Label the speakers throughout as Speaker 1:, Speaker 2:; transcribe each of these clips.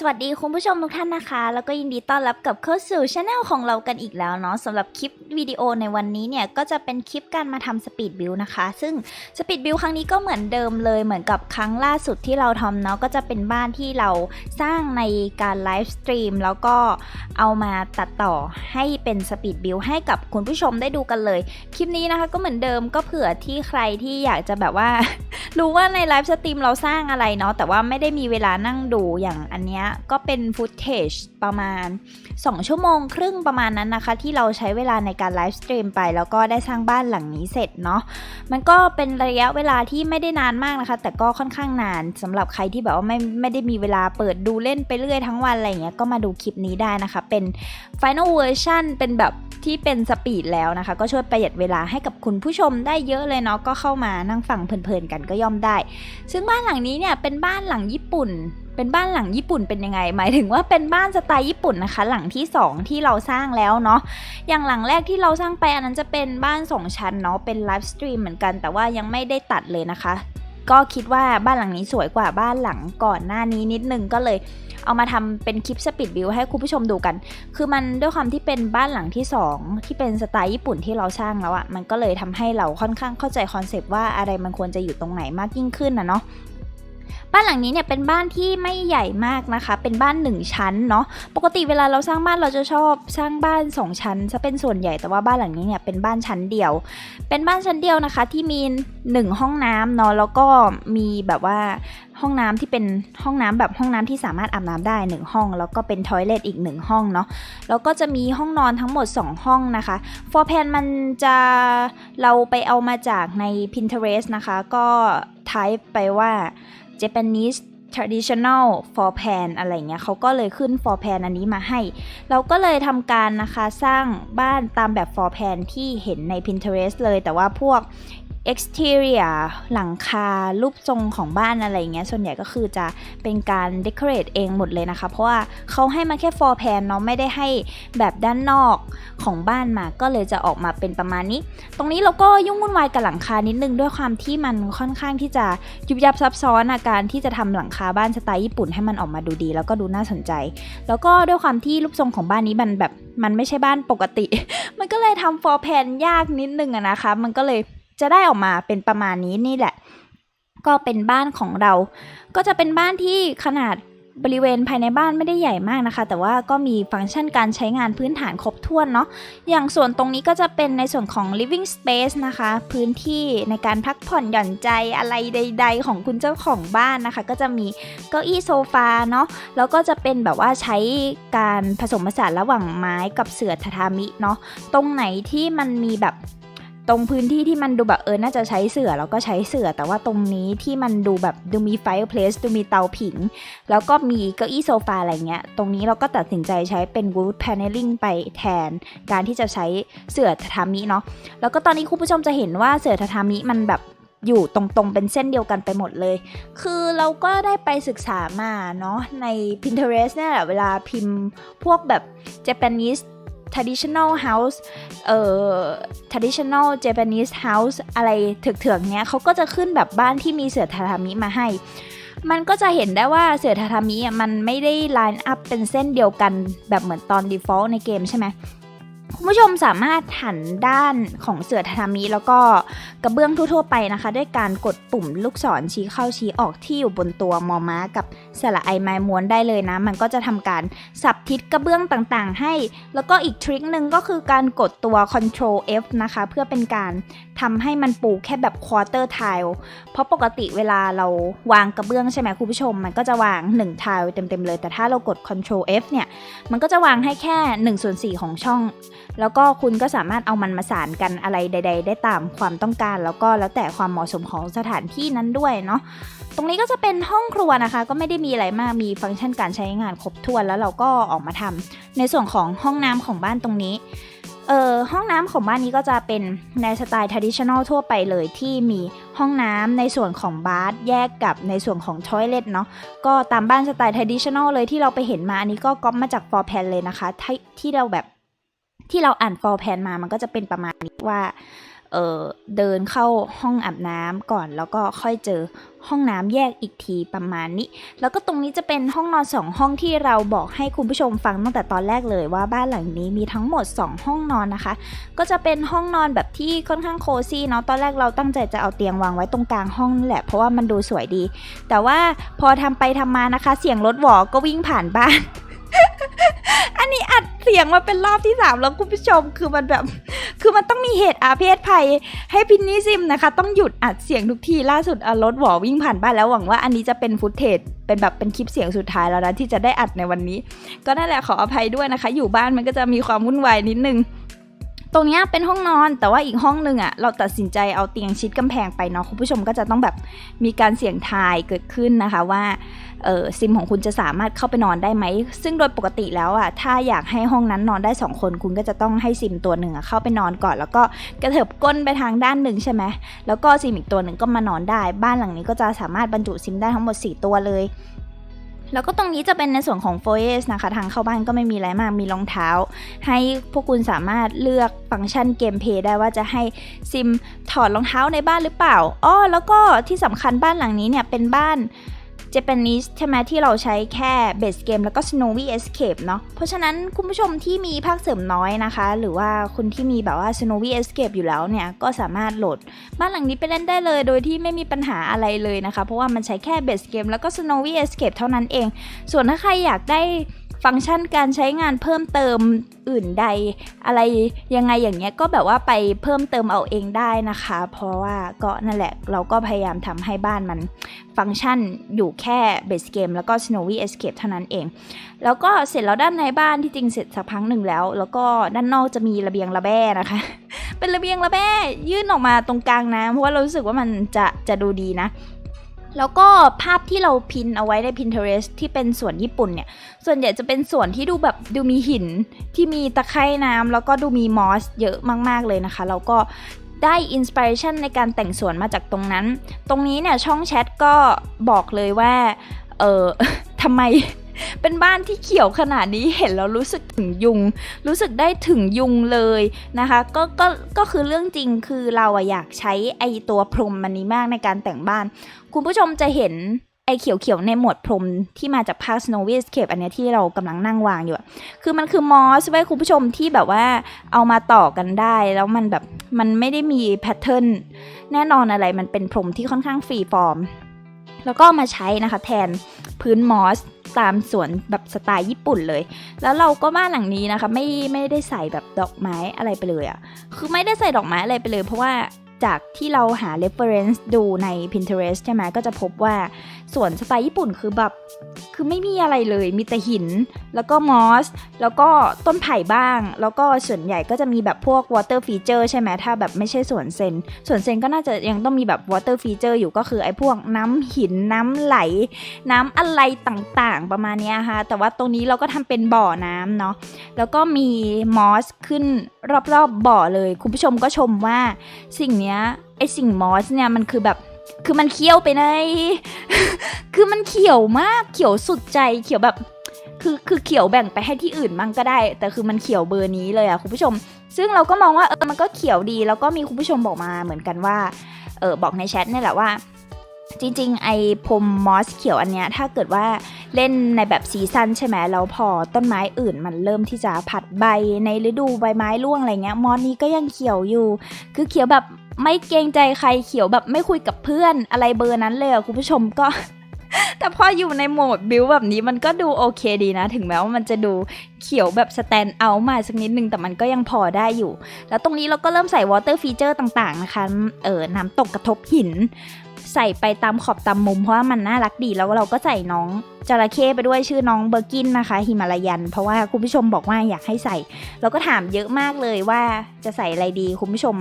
Speaker 1: สวัสดีคุณผู้ชมทุกท่านนะคะ แล้วก็ยินดีต้อนรับกลับเข้าสู่ช anel ของเรากันอีกแล้วเนาะสำหรับคลิปวิดีโอในวันนี้เนี่ย ก็จะเป็นคลิปการมาทำสปีดบิลนะคะ ซึ่งสปีดบิลครั้งนี้ก็เหมือนเดิมเลยเหมือนกับครั้งล่าสุดที่เราทำเนาะก็จะเป็นบ้านที่เราสร้างในการไลฟ์สตรีมแล้วก็เอามาตัดต่อให้เป็นสปีดบิลให้กับคุณผู้ชมได้ดูกันเลย คลิปนี้นะคะก็เหมือนเดิมก็เผื่อที่ใครที่อยากจะแบบว่า รู้ว่าในไลฟ์สตรีมเราสร้างอะไรเนาะแต่ว่าไม่ได้มีเวลานั่งดูอย่างอันเนี้ยก็เป็นฟุตเทจประมาณ 2 ชั่วโมงครึ่งประมาณนั้นนะคะ ที่เราใช้เวลาในการไลฟ์สตรีมไป แล้วก็ได้สร้างบ้านหลังนี้เสร็จเนาะมันก็เป็นระยะเวลาที่ไม่ได้นานมากนะคะ แต่ก็ค่อนข้างนานสำหรับใครที่แบบว่าไม่ไม่ได้มีเวลาเปิดดูเล่นไปเรื่อยทั้งวันอะไรเงี้ยก็มาดูคลิปนี้ได้นะคะ เป็น Final Version เป็นแบบ ที่เป็นสปีดแล้วนะคะ ก็ช่วยประหยัดเวลาให้กับคุณผู้ชมได้เยอะเลยเนาะก็เข้ามานั่งฟังเพลินๆกันก็ย่อมได้ ซึ่งบ้านหลังนี้เนี่ยเป็นบ้านหลังญี่ปุ่นเป็นบ้านหลังญี่ปุ่นเป็นยังไง หมายถึงว่าเป็นบ้านสไตล์ญี่ปุ่นนะคะ หลังที่ 2 ที่เราสร้างแล้วเนาะอย่างหลังแรกที่เราสร้างไปอันนั้นจะเป็นบ้าน 2 ชั้นเนาะเป็นไลฟ์สตรีมเหมือนกันแต่ว่ายังไม่ได้ตัดเลยนะคะ ก็คิดว่าบ้านหลังนี้สวยกว่าบ้านหลังก่อนหน้านี้นิดนึงก็เลย เอามาทำเป็นคลิปสปีดวิวให้คุณผู้ชมดูกัน คือมันด้วยความที่เป็นบ้านหลังที่ 2 ที่เป็นสไตล์ญี่ปุ่นที่เราสร้างแล้วอะ่ะมันก็เลยทำให้เราค่อนข้างเข้าใจคอนเซปต์ว่าอะไรมันควรจะอยู่ตรงไหนมากยิ่งขึ้นนะเนาะบ้านหลังนี้เนี่ยเป็นบ้านที่ไม่ใหญ่มากนะคะ เป็นบ้าน 1 ชั้นเนาะ ปกติเวลาเราสร้างบ้านเราจะชอบสร้างบ้าน 2 ชั้นจะเป็นส่วนใหญ่แต่ว่าบ้านหลังนี้เนี่ยเป็นบ้านชั้นเดียว เป็นบ้านชั้นเดียวนะคะที่มี 1 ห้องน้ำเนาะแล้วก็มีแบบว่าห้องน้ำที่เป็นห้องน้ำแบบห้องน้ำที่สามารถอาบน้ำได้ 1 ห้อง แล้วก็เป็นทอยเลทอีก 1 ห้องเนาะแล้วก็จะมีห้องนอนทั้งหมด 2 ห้องนะคะ for plan มันจะเราไปเอามาจากใน Pinterest นะคะ ก็ type ไปว่า Japanese traditional for pan อะไรเงี้ยเขาก็เลยขึ้น for pan อันนี้มาให้ เราก็เลยทำการนะคะสร้างบ้านตามแบบ for pan ที่เห็นใน Pinterest เลย แต่ว่าพวก exterior หลังคารูปทรงของบ้านอะไรเงี้ยส่วนใหญ่ก็คือจะเป็นการ decorate เองหมดเลยนะคะ เพราะว่าเขาให้มาแค่ for pan เนาะไม่ได้ให้แบบด้านนอกของบ้านมาก็เลยจะออกมาเป็นประมาณนี้ ตรงนี้เราก็ยุ่งวุ่นวายกับหลังคานิดนึงด้วยความที่มันค่อนข้างที่จะยุบยับซับซ้อนอาการที่จะทำหลังคาบ้านสไตล์ญี่ปุ่นให้มันออกมาดูดี แล้วก็ดูน่าสนใจ แล้วก็ด้วยความที่รูปทรงของบ้านนี้มันแบบมันไม่ใช่บ้านปกติ มันก็เลยทำ for plan ยากนิดนึงอะนะคะ มันก็เลย จะได้ออกมาเป็นประมาณนี้นี่แหละ ก็เป็นบ้านของเรา ก็จะเป็นบ้านที่ขนาดบริเวณภายในบ้านไม่ได้ใหญ่มากนะคะ แต่ว่าก็มีฟังก์ชันการใช้งานพื้นฐานครบถ้วนเนาะอย่างส่วนตรงนี้ก็จะเป็นในส่วนของ living space นะคะ พื้นที่ในการพักผ่อนหย่อนใจอะไรใด ๆ ของคุณเจ้าของบ้านนะคะ ก็จะมีเก้าอี้โซฟาเนาะแล้วก็จะเป็นแบบว่าใช้การผสมผสานระหว่างไม้กับเสื่อทาทามิเนาะตรงไหนที่มันมีแบบ ตรงพื้นที่ที่มันดูแบบเออน่าจะใช้เสือแล้วก็ใช้เสือ แต่ว่าตรงนี้ที่มันดูแบบดูมี fireplace ดูมีเตาผิง แล้วก็มีเก้าอี้โซฟาอะไรเงี้ย ตรงนี้เราก็ตัดสินใจใช้เป็น wood paneling ไปแทน การที่จะใช้เสือทาทามิเนาะแล้วก็ตอนนี้คุณผู้ชมจะเห็นว่าเสือทาทามิมันแบบอยู่ตรงๆ เป็นเส้นเดียวกันไปหมดเลย คือเราก็ได้ไปศึกษามาเนาะใน Pinterest เนี่ยแหละเวลาพิมพ์พวกแบบ Japanese traditional house เอ่อ traditional Japanese house อะไรเถื่อนๆเนี้ยเขาก็จะขึ้นแบบบ้านที่มีเสือทาทามิมาให้ มันก็จะเห็นได้ว่าเสือทาทามิมันไม่ได้ line up เป็นเส้นเดียวกันแบบเหมือนตอน default ในเกมใช่ไหม คุณผู้ชมสามารถหันด้านของเสื่อทาทามิแล้วก็กระเบื้องทั่วๆไปนะคะ ด้วยการกดปุ่มลูกศรชี้เข้าชี้ออกที่อยู่บนตัวมอม้ากับสระไอไม้ม้วนได้เลยนะ มันก็จะทำการสับทิศกระเบื้องต่างๆ ให้ แล้วก็อีกทริคหนึ่งก็คือการกดตัว Ctrl F นะคะ เพื่อเป็นการทำให้มันปูแค่แบบ quarter tile เพราะปกติเวลาเราวางกระเบื้องใช่ไหมคุณผู้ชม มันก็จะวาง 1 tile เต็มๆเลย แต่ถ้าเรากด Ctrl F เนี่ยมันก็จะวางให้แค่1ส่วน4ของช่องแล้วก็คุณก็สามารถเอามันมาสานกันอะไรใด ๆ ได้ตามความต้องการ แล้วก็แล้วแต่ความเหมาะสมของสถานที่นั้นด้วยเนาะตรงนี้ก็จะเป็นห้องครัวนะคะ ก็ไม่ได้มีอะไรมากมีฟังก์ชันการใช้งานครบถ้วนแล้วเราก็ออกมาทำในส่วนของห้องน้ำของบ้านตรงนี้เอ่อห้องน้ำของบ้านนี้ก็จะเป็นในสไตล์ traditional ทั่วไปเลยที่มีห้องน้ำในส่วนของบาร์แยกกับในส่วนของ toilet เนาะก็ตามบ้านสไตล์ traditional เลยที่เราไปเห็นมาอันนี้ก็ก๊อปมาจาก for plan เลยนะคะที่ที่เราแบบ ที่เราอ่าน for plan มามันก็จะเป็นประมาณนี้ว่าเเดินเข้าห้องอาบน้ำก่อน แล้วก็ค่อยเจอห้องน้ำแยกอีกทีประมาณนี้ แล้วก็ตรงนี้จะเป็นห้องนอนสองห้องที่เราบอกให้คุณผู้ชมฟังตั้งแต่ตอนแรกเลยว่าบ้านหลังนี้มีทั้งหมด 2 ห้องนอนนะคะ ก็จะเป็นห้องนอนแบบที่ค่อนข้างโคซี่เนาะตอนแรกเราตั้งใจจะเอาเตียงวางไว้ตรงกลางห้องนั่แหละเพราะว่ามันดูสวยดี แต่ว่าพอทำไปทำมานะคะ เสียงรถหวอก็วิ่งผ่านบ้าน อันนี้อัดเสียงมาเป็นรอบที่สามแล้วคุณผู้ชมคือมันแบบ คือมันต้องมีเหตุอาเพศภัย ให้พินนี่ซิมนะคะ ต้องหยุดอัดเสียงทุกทีล่าสุดรถหวอวิ่งผ่านบ้านแล้วหวังว่าอันนี้จะเป็นฟุตเทจเป็นแบบเป็นคลิปเสียงสุดท้ายแล้วนะที่จะได้อัดในวันนี้ ก็นั่นแหละขออภัยด้วยนะคะ อยู่บ้านมันก็จะมีความวุ่นวายนิดนึง ตรงนี้เป็นห้องนอนแต่ว่าอีกห้องหนึ่งอะ่ะเราตัดสินใจเอาเตียงชิดกำแพงไปเนาะคุณผู้ชมก็จะต้องแบบมีการเสี่ยงทายเกิดขึ้นนะคะว่าเออซิมของคุณจะสามารถเข้าไปนอนได้ไหม ซึ่งโดยปกติแล้วอะ่ะถ้าอยากให้ห้องนั้นนอนได้สองคน คุณก็จะต้องให้ซิมตัวหนึ่งอะเข้าไปนอนก่อน แล้วก็กระเถิบก้นไปทางด้านหนึ่งใช่ไหมแล้วก็ซิมอีกตัวหนึ่งก็มานอนได้ บ้านหลังนี้ก็จะสามารถบรรจุซิมได้ทั้งหมด 4 ตัวเลย แล้วก็ตรงนี้จะเป็นในส่วนของ f o เอสนะคะ ทางเข้าบ้านก็ไม่มีอะไรมากมีรองเท้า ให้พวกคุณสามารถเลือกฟังก์ชันเกมเพย์ได้ว่าจะให้ซิมถอดรองเท้าในบ้านหรือเปล่าอ้อแล้วก็ที่สำคัญบ้านหลังนี้เนี่ยเป็นบ้าน Japanese ใช่ไหมที่เราใช้แค่เบสเกมแล้วก็ Snowy Escape เนาะเพราะฉะนั้นคุณผู้ชมที่มีภาคเสริมน้อยนะคะ หรือว่าคุณที่มีแบบว่า Snowy Escape อยู่แล้วเนี่ย ก็สามารถโหลดบ้านหลังนี้ไปเล่นได้เลย โดยที่ไม่มีปัญหาอะไรเลยนะคะ เพราะว่ามันใช้แค่เบสเกมแล้วก็ Snowy Escape เท่านั้นเอง ส่วนถ้าใครอยากได้ ฟังก์ชันการใช้งานเพิ่มเติมอื่นใด อะไรยังไงอย่างเงี้ยก็แบบว่าไปเพิ่มเติมเอาเองได้นะคะ เพราะว่าก็นั่นแหละเราก็พยายามทำให้บ้านมันฟังก์ชันอยู่แค่ Base Game แล้วก็ Snowy Escape เท่านั้นเอง แล้วก็เสร็จแล้วด้านในบ้านที่จริงเสร็จสักพักหนึ่งแล้ว แล้วก็ด้านนอกจะมีระเบียงระแบ้นะคะ เป็นระเบียงระแบ้ยื่นออกมาตรงกลางนะเพราะว่าเรารู้สึกว่ามันจะจะดูดีนะ แล้วก็ภาพที่เราพินเอาไว้ใน Pinterest ที่เป็นสวนญี่ปุ่นเนี่ย ส่วนใหญ่จะเป็นสวนที่ดูแบบดูมีหินที่มีตะไคร่น้ำแล้วก็ดูมีมอสเยอะมาก ๆ เลยนะคะ แล้วก็ได้อินสปิเรชันในการแต่งสวนมาจากตรงนั้น ตรงนี้เนี่ยช่องแชทก็บอกเลยว่า เออทำไม เป็นบ้านที่เขียวขนาดนี้เห็นแล้วรู้สึกถึงยุง รู้สึกได้ถึงยุงเลยนะคะก็ก็ก็คือเรื่องจริงคือเราอะอยากใช้ไอตัวพรมมันนี้มากในการแต่งบ้าน คุณผู้ชมจะเห็นไอเขียวๆในหมวดพรมที่มาจากภาค Snowy Escape อันเนี้ยที่เรากำลังนั่งวางอยู่อะคือมันคือมอสไว้คุณผู้ชมที่แบบว่าเอามาต่อกันได้ แล้วมันแบบมันไม่ได้มีแพทเทิร์นแน่นอนอะไรมันเป็นพรมที่ค่อนข้างฟรีฟอร์ม แล้วก็มาใช้นะคะแทนพื้นมอส ตามสวนแบบสไตล์ญี่ปุ่นเลย แล้วเราก็บ้านหลังนี้นะคะ ไม่ไม่ได้ใส่แบบดอกไม้อะไรไปเลยอะ่ะ คือไม่ได้ใส่ดอกไม้อะไรไปเลย เพราะว่าจากที่เราหา reference ดูใน Pinterest ใช่ไหมก็จะพบว่าสวนสไตล์ญี่ปุ่นคือแบบ คือไม่มีอะไรเลย มีแต่หิน แล้วก็มอส แล้วก็ต้นไผ่บ้าง แล้วก็ส่วนใหญ่ก็จะมีแบบพวก water feature ใช่ไหมถ้าแบบไม่ใช่สวนเซนสวนเซนก็น่าจะยังต้องมีแบบ water feature อยู่ก็คือไอ้พวกน้ำหินน้ำไหล น้ำอะไรต่างๆ ประมาณนี้ค่ะแต่ว่าตรงนี้เราก็ทำเป็นบ่อน้ำเนาะแล้วก็มีมอสขึ้นรอบๆบ่อเลย คุณผู้ชมก็ชมว่าสิ่งเนี้ยไอสิ่งมอสเนี่ยมันคือแบบคือมันเคี้ยวไปใน คือมันเขียวมากเขียวสุดใจเขียวแบบ คือคือเขียวแบ่งไปให้ที่อื่นมั่งก็ได้ แต่คือมันเขียวเบอร์นี้เลยอะคุณผู้ชม ซึ่งเราก็มองว่าเออมันก็เขียวดี แล้วก็มีคุณผู้ชมบอกมาเหมือนกันว่าเออบอกในแชทนี่แหละว่าจริงๆ ไอพรมมอสเขียวอันเนี้ยถ้าเกิดว่าเล่นในแบบซีซันใช่ไหมแล้วพอต้นไม้อื่นมันเริ่มที่จะผัดใบในฤดูใบไม้ร่วงอะไรเงี้ยมอสนี้ก็ยังเขียวอยู่ คือเขียวแบบไม่เกรงใจใครเขียวแบบไม่คุยกับเพื่อนอะไรเบอร์นั้นเลยอะคุณผู้ชมก็ แต่พออยู่ในโหมดบิวแบบนี้มันก็ดูโอเคดีนะ ถึงแม้ว่ามันจะดูเขียวแบบสแตนเอาท์มาสักนิดนึง แต่มันก็ยังพอได้อยู่ แล้วตรงนี้เราก็เริ่มใส่วอเตอร์ฟีเจอร์ต่างๆนะคะ เออน้ำตกกระทบหิน ใส่ไปตามขอบตามมุมเพราะว่ามันน่ารักดี แล้วเราก็ใส่น้องจระเข้ไปด้วยชื่อน้องเบอร์กินนะคะฮิมาลายัน เพราะว่าคุณผู้ชมบอกว่าอยากให้ใส่ เราก็ถามเยอะมากเลยว่าจะใส่อะไรดีคุณผู้ชม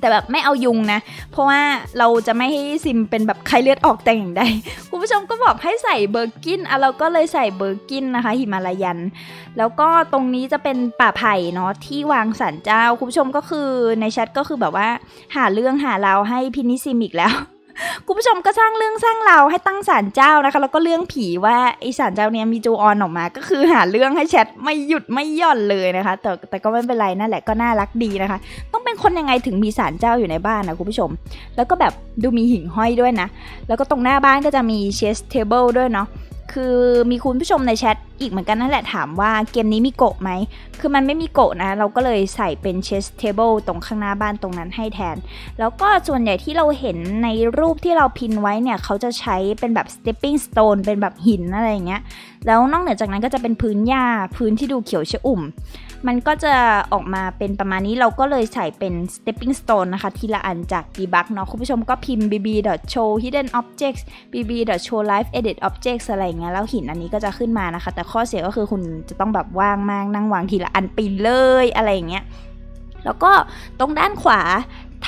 Speaker 1: แต่แบบไม่เอายุงนะ เพราะว่าเราจะไม่ให้ซิมเป็นแบบไข้เลือดออกแต่อย่างใด คุณผู้ชมก็บอกให้ใส่เบอร์กินอะเราก็เลยใส่เบอร์กินนะคะ หิมาลายัน แล้วก็ตรงนี้จะเป็นป่าไผ่เนาะที่วางสันเจ้า คุณผู้ชมก็คือในแชทก็คือแบบว่า หาเรื่องหาเราให้พินิซิมอีกแล้ว คุณผู้ชมก็สร้างเรื่องสร้างราวให้ตั้งศาลเจ้านะคะ แล้วก็เรื่องผีว่าไอศาลเจ้าเนี้ยมีจูออนออกมา ก็คือหาเรื่องให้แชทไม่หยุดไม่หย่อนเลยนะคะ แต่แต่ก็ไม่เป็นไรนั่นแหละก็น่ารักดีนะคะ ต้องเป็นคนยังไงถึงมีศาลเจ้าอยู่ในบ้านนะคุณผู้ชม แล้วก็แบบดูมีหิ่งห้อยด้วยนะ แล้วก็ตรงหน้าบ้านก็จะมีเชสเทเบิลด้วยเนาะคือมีคุณผู้ชมในแชท อีกเหมือนกันนั่นแหละถามว่าเกมนี้มีโกะไหม คือมันไม่มีโกะนะ เราก็เลยใส่เป็นเชสเทเบิลตรงข้างหน้าบ้านตรงนั้นให้แทน แล้วก็ส่วนใหญ่ที่เราเห็นในรูปที่เราพินไว้เนี่ย เขาจะใช้เป็นแบบ stepping stone เป็นแบบหินอะไรอย่างเงี้ย แล้วนอกเหนือจากนั้นก็จะเป็นพื้นหญ้าพื้นที่ดูเขียวชอุ่ม มันก็จะออกมาเป็นประมาณนี้เราก็เลยใส่เป็น stepping stone นะคะ ทีละอันจาก debug เนาะคุณผู้ชมก็พิมพ์ bb.show hidden objects bb.show live edit objects อะไรอเงี้ยแล้วหินอันนี้ก็จะขึ้นมานะคะแต่ข้อเสียก็คือคุณจะต้องแบบว่างมากนั่งวางทีละอันไปเลยอะไรอย่างเงี้ยแล้วก็ตรงด้านขวา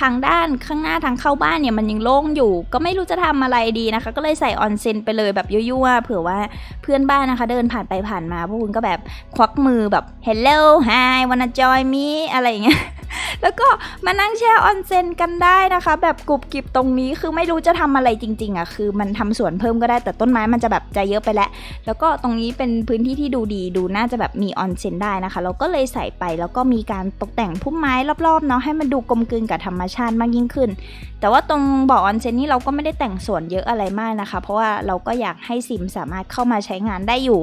Speaker 1: ทางด้านข้างหน้าทางเข้าบ้านเนี่ยมันยังโล่งอยู่ ก็ไม่รู้จะทำอะไรดีนะคะ ก็เลยใส่ออนเซนไปเลยแบบยั่วๆเผื่อว่าเพื่อนบ้านนะคะ เดินผ่านไปผ่านมา พวกคุณก็แบบควักมือแบบ hello hi wanna join me อะไรอย่างเงี้ย แล้วก็มานั่งแช่ออนเซนกันได้นะคะ แบบกรุบกริบตรงนี้คือไม่รู้จะทำอะไรจริง ๆอะคือมันทำสวนเพิ่มก็ได้แต่ต้นไม้มันจะแบบจะเยอะไปแล้ว แล้วก็ตรงนี้เป็นพื้นที่ที่ดูดีดูน่าจะแบบมีออนเซนได้นะคะ เราก็เลยใส่ไปแล้วก็มีการตกแต่งพุ่มไม้รอบๆเนาะให้มันดูกลมกลืนกับธรรมชาติมากยิ่งขึ้น แต่ว่าตรงบ่อออนเซนนี่เราก็ไม่ได้แต่งสวนเยอะอะไรมากนะคะ เพราะว่าเราก็อยากให้ซิมสามารถเข้ามาใช้งานได้อยู่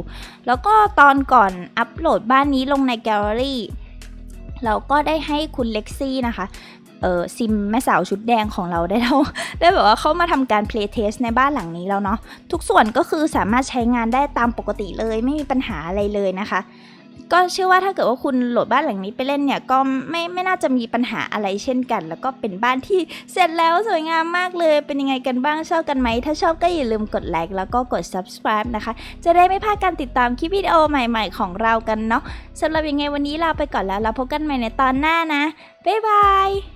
Speaker 1: แล้วก็ตอนก่อนอัปโหลดบ้านนี้ลงในแกลเลอรี่ เราก็ได้ให้คุณเล็กซี่นะคะเออซิมแม่สาวชุดแดงของเราได้เท่าได้แบบว่าเข้ามาทำการเพลย์เทสในบ้านหลังนี้แล้วเนาะทุกส่วนก็คือสามารถใช้งานได้ตามปกติเลยไม่มีปัญหาอะไรเลยนะคะ ก็เชื่อว่าถ้าเกิดว่าคุณโหลดบ้านหลังนี้ไปเล่นเนี่ยก็ไม่ไม่น่าจะมีปัญหาอะไรเช่นกัน แล้วก็เป็นบ้านที่เสร็จแล้วสวยงามมากเลย เป็นยังไงกันบ้างชอบกันไหม ถ้าชอบก็อย่าลืมกดไลค์แล้วก็กด subscribe นะคะ จะได้ไม่พลาดการติดตามคลิปวิดีโอใหม่ๆของเรากันเนาะสำหรับยังไงวันนี้ลาไปก่อนแล้วเราพบกันใหม่ในตอนหน้านะบ๊ายบาย